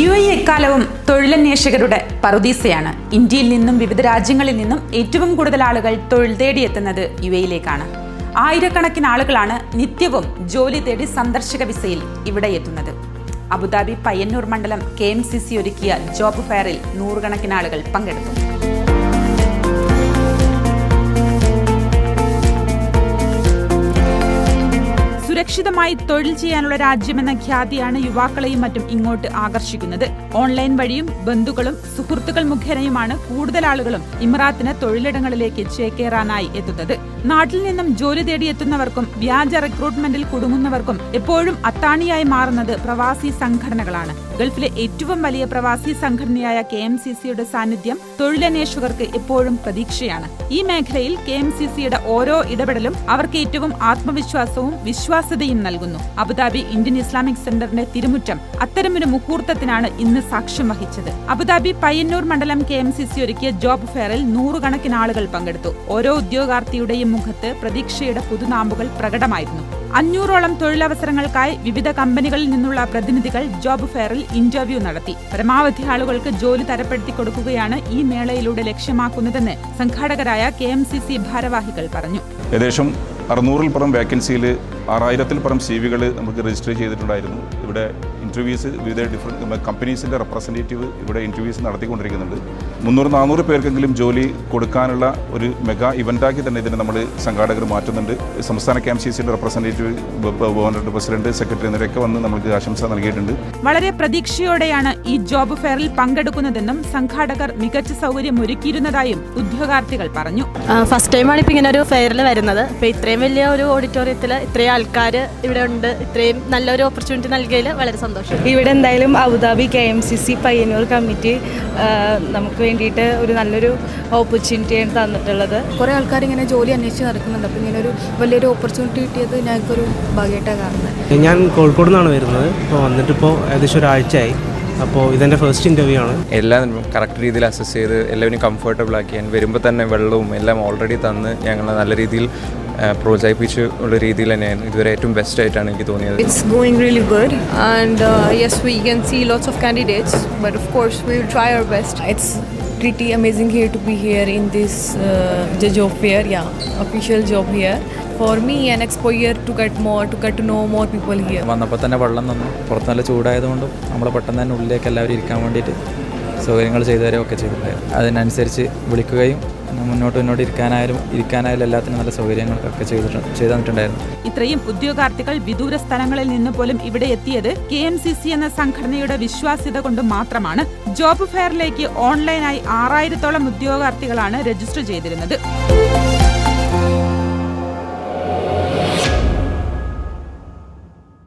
U A എക്കാലവും തൊഴിലന്വേഷകരുടെ പറുദീസയാണ്. ഇന്ത്യയിൽ നിന്നും വിവിധ രാജ്യങ്ങളിൽ നിന്നും ഏറ്റവും കൂടുതൽ ആളുകൾ തൊഴിൽ തേടിയെത്തുന്നത് യു എയിലേക്കാണ് ആയിരക്കണക്കിന് ആളുകളാണ് നിത്യവും ജോലി തേടി സന്ദർശക വിസയിൽ ഇവിടെ എത്തുന്നത്. അബുദാബി പയ്യന്നൂർ മണ്ഡലം കെ എം സി സി ഒരുക്കിയ ജോബ് ഫെയറിൽ നൂറുകണക്കിന് ആളുകൾ പങ്കെടുത്തു. സുരക്ഷിതമായി തൊഴിൽ ചെയ്യാനുള്ള രാജ്യമെന്ന ഖ്യാതിയാണ് യുവാക്കളെയും മറ്റും ഇങ്ങോട്ട് ആകർഷിക്കുന്നത്. ഓൺലൈൻ വഴിയും ബന്ധുക്കളും സുഹൃത്തുക്കൾ മുഖേനയുമാണ് കൂടുതൽ ആളുകളും ഇമ്രാത്തിന് തൊഴിലിടങ്ങളിലേക്ക് ചേക്കേറാനായി എത്തുന്നത്. നാട്ടിൽ നിന്നും ജോലി തേടിയെത്തുന്നവർക്കും വ്യാജ റിക്രൂട്ട്മെന്റിൽ കുടുങ്ങുന്നവർക്കും എപ്പോഴും അത്താണിയായി മാറുന്നത് പ്രവാസി സംഘടനകളാണ്. ഗൾഫിലെ ഏറ്റവും വലിയ പ്രവാസി സംഘടനയായ കെ എം സി സിയുടെ സാന്നിധ്യം തൊഴിലന്വേഷകർക്ക് എപ്പോഴും പ്രതീക്ഷയാണ്. ഈ മേഖലയിൽ കെ എം സി സിയുടെ ഓരോ ഇടപെടലും അവർക്ക് ഏറ്റവും ആത്മവിശ്വാസവും വിശ്വാസ്യതയും നൽകുന്നു. അബുദാബി ഇന്ത്യൻ ഇസ്ലാമിക് സെന്ററിന്റെ തിരുമുറ്റം അത്തരമൊരു മുഹൂർത്തത്തിനാണ് ഇന്ന് സാക്ഷ്യം വഹിച്ചത്. അബുദാബി പയ്യന്നൂർ മണ്ഡലം കെ എം സി സി ഒരുക്കിയ ജോബ് ഫെയറിൽ നൂറുകണക്കിന് ആളുകൾ പങ്കെടുത്തു. ഓരോ ഉദ്യോഗാർത്ഥിയുടെയും മുഖത്ത് പ്രതീക്ഷയുടെ പുതുനാമ്പുകൾ പ്രകടമായിരുന്നു. അഞ്ഞൂറോളം തൊഴിലവസരങ്ങൾക്കായി വിവിധ കമ്പനികളിൽ നിന്നുള്ള പ്രതിനിധികൾ ജോബ് ഫെയറിൽ ഇന്റർവ്യൂ നടത്തി. പരമാവധി ആളുകൾക്ക് ജോലി തരപ്പെടുത്തി കൊടുക്കുകയാണ് ഈ മേളയിലൂടെ ലക്ഷ്യമാക്കുന്നതെന്ന് സംഘാടകരായ കെ ഭാരവാഹികൾ പറഞ്ഞു. ഏകദേശം അറുന്നൂറിൽ പുറം വേക്കൻസിയിൽ ആറായിരത്തിൽ പുറം സി വികൾ നമുക്ക് രജിസ്റ്റർ ചെയ്തിട്ടുണ്ടായിരുന്നു. ഇവിടെ ഇന്റർവ്യൂസ് വിവിധ ഡിഫറെന്റ് കമ്പനീസിന്റെ റെപ്രസെന്റേറ്റീവ് ഇവിടെ ഇന്റർവ്യൂസ് നടത്തിക്കൊണ്ടിരിക്കുന്നുണ്ട്. മുന്നൂറ് നാനൂറ് പേർക്കെങ്കിലും ജോലി കൊടുക്കാനുള്ള ഒരു മെഗാ ഇവന്റാക്കി തന്നെ ഇതിനെ നമ്മൾ സംഘാടകർ മാറ്റുന്നുണ്ട്. സംസ്ഥാന കെ എം സി സിയുടെ റെപ്രസെന്റേറ്റീവ് ഗവർണറുടെ പ്രസിഡന്റ് സെക്രട്ടറി എന്നിവരൊക്കെ വന്ന് നമുക്ക് ആശംസ നൽകിയിട്ടുണ്ട്. വളരെ പ്രതീക്ഷയോടെയാണ് ഈ ജോബ് ഫെയറിൽ പങ്കെടുക്കുന്നതെന്നും സംഘാടകർ മികച്ച സൗകര്യം ഒരുക്കിയിരുന്നതായും ഉദ്യോഗാർത്ഥികൾ പറഞ്ഞു. ഫസ്റ്റ് ടൈമാണ് ഇപ്പം ഇങ്ങനെ ഒരു ഫെയറിൽ വരുന്നത്. ഇപ്പോൾ ഇത്രയും വലിയ ഒരു ഓഡിറ്റോറിയത്തിൽ ഇത്രയും ആൾക്കാർ ഇവിടെ ഉണ്ട്. ഇത്രയും നല്ലൊരു ഓപ്പർച്യൂണിറ്റി നൽകിയതിൽ വളരെ സന്തോഷം. ഇവിടെ എന്തായാലും Abu Dhabi K M C C Payyanur committee നമുക്ക് വേണ്ടിയിട്ട് ഒരു നല്ലൊരു ഓപ്പർച്യൂണിറ്റിയാണ് തന്നിട്ടുള്ളത്. കുറേ ആൾക്കാർ ഇങ്ങനെ ജോലി അന്വേഷിച്ച് നടക്കുന്നുണ്ട്. അപ്പോൾ ഇങ്ങനെ ഒരു വലിയൊരു ഓപ്പർച്യൂണിറ്റി കിട്ടിയത് ഞങ്ങൾക്കൊരു ഭാഗ്യമായിട്ടാണ് കാണുന്നത്. ഞാൻ കോഴിക്കോട് നിന്നാണ് വരുന്നത്. ഇപ്പോൾ വന്നിട്ടിപ്പോൾ ഏകദേശം ഒരാഴ്ചയായി. അപ്പോൾ ഇതെന്റെ ഫസ്റ്റ് ഇന്റർവ്യൂ ആണ്. എല്ലാം കറക്റ്റ് രീതിയിൽ അസസ് ചെയ്ത് എല്ലാവരും കംഫർട്ടബിൾ ആക്കി. ഞാൻ വരുമ്പോൾ തന്നെ വെള്ളവും എല്ലാം ഓൾറെഡി തന്ന് ഞങ്ങൾ നല്ല രീതിയിൽ പ്രോത്സാഹിപ്പിച്ച് ഉള്ള രീതിയിൽ തന്നെയാണ്. ഇതുവരെ ഏറ്റവും ബെസ്റ്റ് ആയിട്ടാണ് എനിക്ക് തോന്നിയത്. It's going really good and yes we can see lots of candidates but of course we will try our best it's pretty amazing here to be here in this job here yeah official job here for me and expo to get more to get no more people here വന്നപ്പോൾ തന്നെ വെള്ളം നിന്നു. പുറത്ത് നല്ല ചൂടായതുകൊണ്ടും നമ്മൾ പെട്ടെന്ന് തന്നെ ഉള്ളിലേക്ക് എല്ലാവരും ഇരിക്കാൻ വേണ്ടിയിട്ട് സൗകര്യങ്ങൾ ചെയ്തു ഒക്കെ ചെയ്തിട്ടുണ്ടായിരുന്നു അതിനനുസരിച്ച് വിളിക്കുകയും മുന്നോട്ട് മുന്നോട്ട് ഇരിക്കാനായാലും ഇരിക്കാനായാലും എല്ലാത്തിനും നല്ല സൗകര്യങ്ങളൊക്കെ ചെയ്തിട്ട് ചെയ്തു തന്നിട്ടുണ്ടായിരുന്നു ഇത്രയും ഉദ്യോഗാർത്ഥികൾ വിദൂര സ്ഥലങ്ങളിൽ നിന്ന് പോലും ഇവിടെ എത്തിയത് കെ എം സി സി എന്ന സംഘടനയുടെ വിശ്വാസ്യത കൊണ്ട് മാത്രമാണ്. ജോബ് ഫെയറിലേക്ക് ഓൺലൈനായി ആറായിരത്തോളം ഉദ്യോഗാർത്ഥികളാണ് രജിസ്റ്റർ ചെയ്തിരുന്നത്.